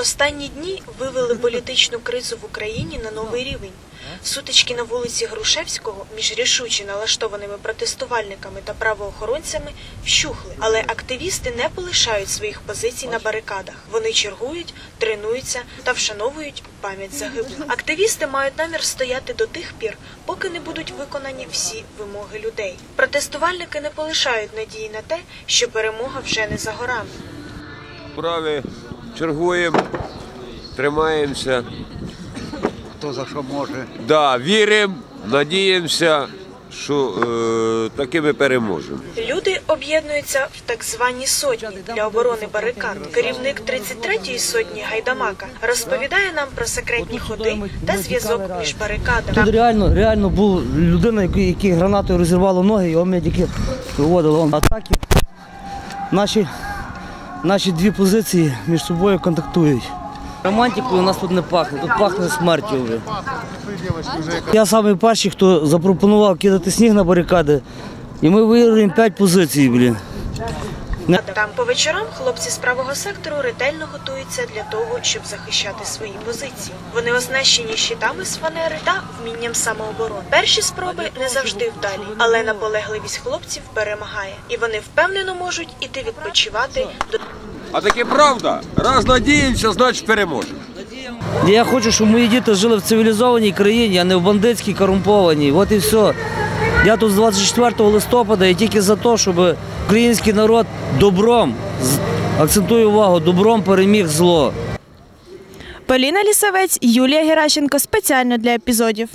Останні дні вивели політичну кризу в Україні на новий рівень. Сутички на вулиці Грушевського між рішуче налаштованими протестувальниками та правоохоронцями вщухли, але активісти не полишають своїх позицій на барикадах. Вони чергують, тренуються та вшановують пам'ять загиблих. Активісти мають намір стояти до тих пір, поки не будуть виконані всі вимоги людей. Протестувальники не полишають надії на те, що перемога вже не за горами. Справи чергуємо, тримаємося. хто за що може. Да, віримо, надіємося, що е, таки ми переможемо. Люди об'єднуються в так звані сотні для оборони барикад. Керівник 33-ї сотні Гайдамака розповідає нам про секретні ходи та зв'язок між барикадами. Тут реально, реально був людина, який, який гранатою розірвало ноги, його медики виводили он атаки. Наші, наші дві позиції між собою контактують. Романтикою у нас тут не пахне, тут пахне смертю вже. Я самий перший, хто запропонував кидати сніг на барикади, і ми виграємо п'ять позицій, блін. Там по вечорам хлопці з правого сектору ретельно готуються для того, щоб захищати свої позиції. Вони оснащені щитами з фанери та вмінням самооборони. Перші спроби не завжди вдалі, але наполегливість хлопців перемагає, і вони впевнено можуть іти відпочивати до А таки правда, раз надіємося, значить переможемо. Я хочу, щоб мої діти жили в цивілізованій країні, а не в бандитській корумпованій. От і все. Я тут з 24 листопада і тільки за те, щоб український народ добром, акцентую увагу, добром переміг зло. Поліна Лісовець, Юлія Геращенко спеціально для епізодів.